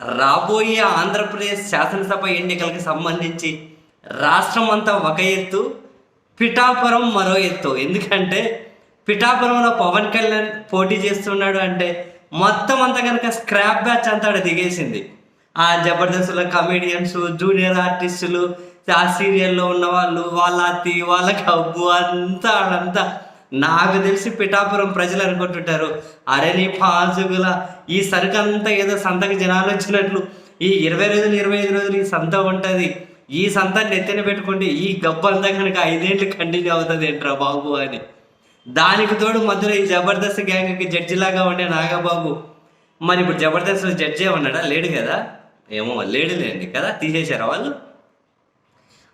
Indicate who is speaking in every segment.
Speaker 1: రాబోయే ఆంధ్రప్రదేశ్ శాసనసభ ఎన్నికలకు సంబంధించి రాష్ట్రం అంతా ఒక ఎత్తు పిఠాపురం మరో ఎత్తు. ఎందుకంటే పిఠాపురంలో పవన్ కళ్యాణ్ పోటీ చేస్తున్నాడు అంటే మొత్తం అంతా కనుక స్క్రాప్ బ్యాచ్ అంతా ఆడ దిగేసింది. ఆ జబర్దస్త్లో కమెడియన్స్ జూనియర్ ఆర్టిస్టులు ఆ సీరియల్లో ఉన్న వాళ్ళు వాళ్ళ అత్తి వాళ్ళ కబ్బు అంతా ఆడంతా. నాకు తెలిసి పిఠాపురం ప్రజలు అనుకుంటుంటారు అరే నీ పాజుగుల ఈ సరుకు అంతా ఏదో సంతకి జనాలు వచ్చినట్లు. ఈ ఇరవై రోజులు ఇరవై ఐదు రోజులు ఈ సంత ఉంటుంది. ఈ సంత నెత్తిన పెట్టుకుంటే ఈ గబ్బు అంతా కనుక ఐదేళ్ళు కంటిన్యూ అవుతుంది ఏంట్రా బాబు అని. దానికి తోడు మధ్యలో ఈ జబర్దస్త్ గ్యాంగ్కి జడ్జిలాగా ఉండే నాగబాబు. మరి ఇప్పుడు జబర్దస్త్ జడ్జి ఉన్నాడా? లేడు కదా? ఏమో లేడు లేండి కదా? తీసేశారు వాళ్ళు?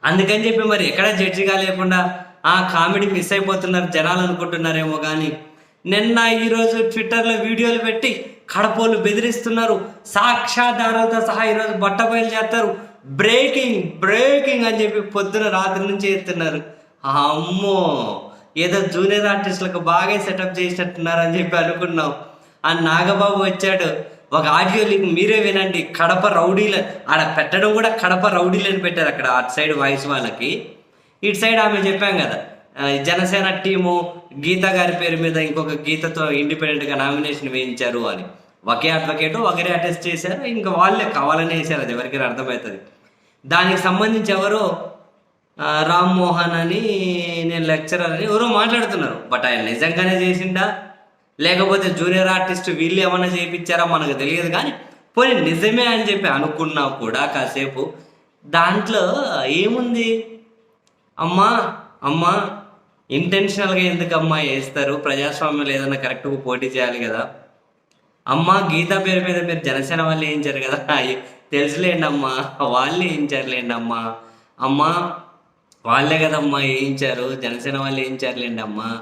Speaker 1: అందుకని చెప్పి మరి ఎక్కడ జడ్జిగా లేకుండా ఆ కామెడీ మిస్ అయిపోతున్నారు జనాలు అనుకుంటున్నారేమో కానీ నిన్న ఈరోజు ట్విట్టర్లో వీడియోలు పెట్టి కడపోలు బెదిరిస్తున్నారు. సాక్ష్యాధారాలతో సహా ఈరోజు బట్టబయలు చేస్తారు. బ్రేకింగ్ బ్రేకింగ్ అని చెప్పి పొద్దున రాత్రి నుంచి ఎత్తున్నారు అమ్మో! ఏదో జూనియర్ ఆర్టిస్టులకు బాగా సెటప్ చేసినట్టున్నారు అని చెప్పి అనుకున్నాం. ఆ నాగబాబు వచ్చాడు. ఒక ఆడియో లింక్ మీరే వినండి. కడప రౌడీలు ఆడ పెట్టడం కూడా కడప రౌడీలు అని పెట్టారు అక్కడ అటు సైడ్ వాయిస్ వాళ్ళకి. ఇటు సైడ్ ఆమె చెప్పాం కదా. జనసేన టీము గీత గారి పేరు మీద ఇంకొక గీతతో ఇండిపెండెంట్గా నామినేషన్ వేయించారు అని. ఒకే అడ్వకేటు ఒకరే అటెస్ట్ చేశారు ఇంకా వాళ్ళే కావాలని వేశారు అది ఎవరికైనా అర్థమవుతుంది. దానికి సంబంధించి ఎవరో రామ్మోహన్ రామ్ మోహన్ అని నేను లెక్చరర్ అని ఎవరో మాట్లాడుతున్నారు. బట్ ఆయన నిజంగానే చేసిండా? లేకపోతే జూనియర్ ఆర్టిస్ట్ వీళ్ళు ఏమన్నా చేయించారా మనకు తెలియదు కానీ పోనీ నిజమే అని చెప్పి అనుకున్నా కూడా కాసేపు దాంట్లో ఏముంది? అమ్మా అమ్మా ఇంటెన్షనల్గా ఎందుకమ్మా వేస్తారు ప్రజాస్వామ్యంలో ఏదైనా కరెక్ట్గా పోటీ చేయాలి కదా. అమ్మ గీత పేరు మీద మీరు జనసేన వాళ్ళు వేయించారు కదా? తెలుసులేండి అమ్మా వాళ్ళే వేయించారులేండి అమ్మా. అమ్మ వాళ్ళే కదమ్మా వేయించారు జనసేన వాళ్ళు వేయించారులేండి అమ్మా.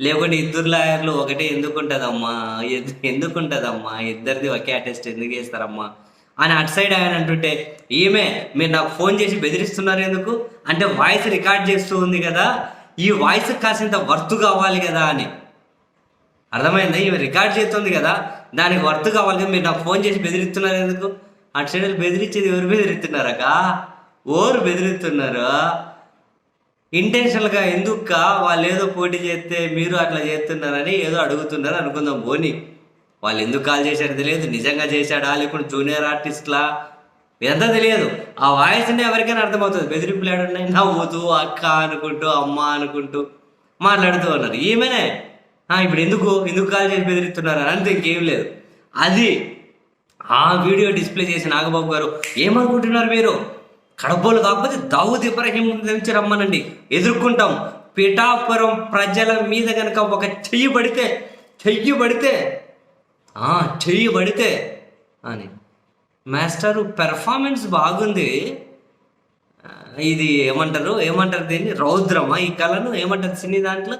Speaker 1: లేకుంటే ఇద్దరు లాయర్లు ఒకటే ఎందుకు ఉంటుందమ్మా ఎందుకు ఉంటుందమ్మా ఇద్దరిది ఒకే అటెస్ట్ ఎందుకు వేస్తారమ్మా అని అటు సైడ్ ఆయన అంటుంటే ఈమె మీరు నాకు ఫోన్ చేసి బెదిరిస్తున్నారు ఎందుకు? అంటే వాయిస్ రికార్డ్ చేస్తూ ఉంది కదా. ఈ వాయిస్ కాసింత వర్త్ కావాలి కదా అని. అర్థమైందా? ఇవి రికార్డ్ చేస్తుంది కదా దానికి వర్త్ కావాలి కదా, మీరు నాకు ఫోన్ చేసి బెదిరిస్తున్నారు ఎందుకు? అటు సైడ్ బెదిరించేది ఎవరు బెదిరిస్తున్నారక ఓరు బెదిరిస్తున్నారు? ఇంటెన్షనల్గా ఎందుక వాళ్ళు ఏదో పోటీ చేస్తే మీరు అట్లా చేస్తున్నారని ఏదో అడుగుతున్నారు అనుకుందాం పోనీ. వాళ్ళు ఎందుకు కాల్ చేశారో తెలియదు. నిజంగా చేశాడా? లేకుంటే జూనియర్ ఆర్టిస్ట్లా? ఇదంతా తెలియదు. ఆ వాయిస్ అంటే ఎవరికైనా అర్థమవుతుంది. బెదిరింపులు ఏడున్నాయి నవ్వుతూ అక్క అనుకుంటూ అమ్మ అనుకుంటూ మాట్లాడుతూ ఉన్నారు. ఈమెనే "ఆ, ఇప్పుడు ఎందుకు? ఎందుకు కాల్ చేసి బెదిరిస్తున్నారు? అని అంతే ఇంకేం లేదు. అది ఆ వీడియో డిస్ప్లే చేసి నాగబాబు గారు ఏమనుకుంటున్నారు మీరు? కడపలు కాకపోతే దావుద్ ఇబ్రాహిం నుంచి రమ్మనండి. ఎదుర్కొంటాం. పిఠాపురం ప్రజల మీద కనుక ఒక చెయ్యి పడితే చెయ్యి పడితే ఆ, చెయ్యి పడితే అని. మాస్టరు పెర్ఫార్మెన్స్ బాగుంది. ఇది ఏమంటారు? ఏమంటారు దీన్ని? రౌద్రమా? ఈ కళను ఏమంటారు? సినీ దాంట్లో?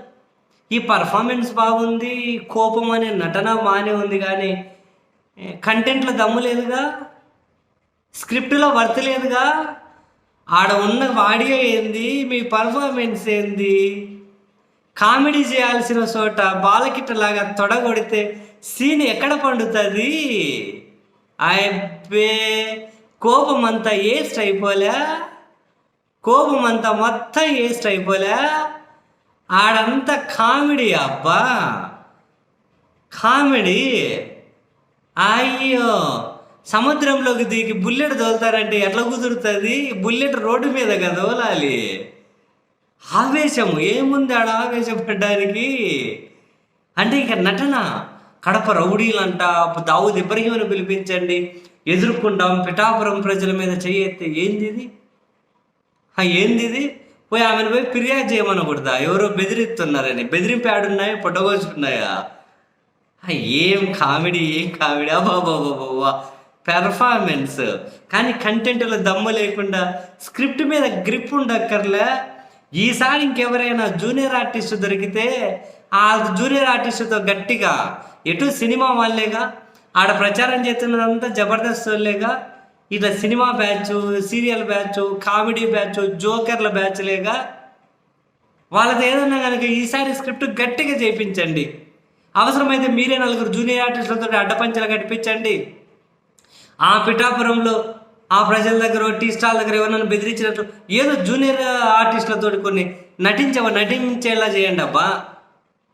Speaker 1: ఈ పర్ఫార్మెన్స్ బాగుంది కోపం అనే నటన బాగానే ఉంది కానీ కంటెంట్లో దమ్ము లేదుగా? స్క్రిప్ట్లో వర్త్ లేదుగా? ఆడ ఉన్న ఆడియో ఏంది? మీ పర్ఫార్మెన్స్ ఏంది? కామెడీ చేయాల్సిన చోట బాలకిట్టలాగా తొడగొడితే సీన్ ఎక్కడ పండుతుంది? అబ్బే కోపం అంతా వేస్ట్ అయిపోలే. కోపం అంతా మొత్తం వేస్ట్ అయిపోలే. ఆడంతా కామెడీ అబ్బా. కామెడీ. అయ్యో. సముద్రంలోకి దిగి బుల్లెట్ తోలుతారంటే ఎట్లా కుదురుతుంది? బుల్లెట్ రోడ్డు మీద కదా తోలాలి. ఆవేశం ఏముంది ఆడ ఆవేశపడ్డానికి? అంటే ఇక నటన. కడప రౌడీలంట దావుద్ ఇబ్రహీంను పిలిపించండి. ఎదుర్కొంటాం పిఠాపురం ప్రజల మీద చెయ్యెత్తే ఏంది ఇది? ఏంది ఇది? పోయి ఆమెను పోయి ఫిర్యాదు చేయమనకూడదా? ఎవరో బెదిరిస్తున్నారని. బెదిరింపు ఆడున్నాయి పొట్టగోచుకున్నాయా ఏం కామెడీ ఏం కామెడీ? అబాబాబాబా పెర్ఫార్మెన్స్. కానీ కంటెంట్లో దమ్ము లేకుండా స్క్రిప్ట్ మీద గ్రిప్ ఉండక్కర్లే. ఈసారి ఇంకెవరైనా జూనియర్ ఆర్టిస్ట్ దొరికితే ఆ జూనియర్ ఆర్టిస్ట్తో గట్టిగా ఎటు సినిమా వాళ్ళేగా ఆడ ప్రచారం చేస్తున్నదంతా జబర్దస్త్ వాళ్ళేగా ఇట్లా cinema batch serial batch comedy batch జోకర్ల బ్యాచ్లేగా వాళ్ళది ఏదన్నా కనుక ఈసారి స్క్రిప్ట్ గట్టిగా చేయించండి. అవసరమైతే మీరే నలుగురు జూనియర్ ఆర్టిస్టులతో అడ్డపంచలు కట్టించండి. ఆ పిఠాపురంలో ఆ ప్రజల దగ్గర టీ స్టాల్ దగ్గర ఎవరైనా బెదిరించినట్లు ఏదో జూనియర్ ఆర్టిస్టులతో కొన్ని నటించవ నటించేలా చేయండి అబ్బా.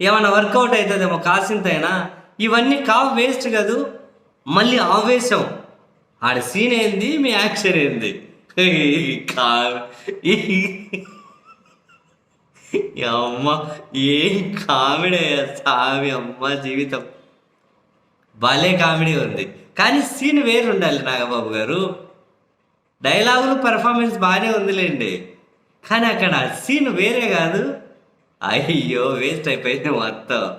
Speaker 1: ఏమైనా వర్కౌట్ అవుతుందేమో కాసింతైనా. ఇవన్నీ కావు వేస్ట్ కాదు. మళ్ళీ ఆవేశం. ఆడ సీన్ ఏంది? మీ యాక్షన్ ఏంది? అమ్మ ఏం కామెడీ అయ్యా సామి అమ్మ జీవితం. భలే కామెడీ ఉంది. కానీ సీన్ వేరు ఉండాలి నాగబాబు గారు. డైలాగులు పెర్ఫార్మెన్స్ బాగానే ఉందిలేండి. కానీ అక్కడ సీన్ వేరే కాదు. అయ్యో వేస్ట్ అయిపోయింది మొత్తం.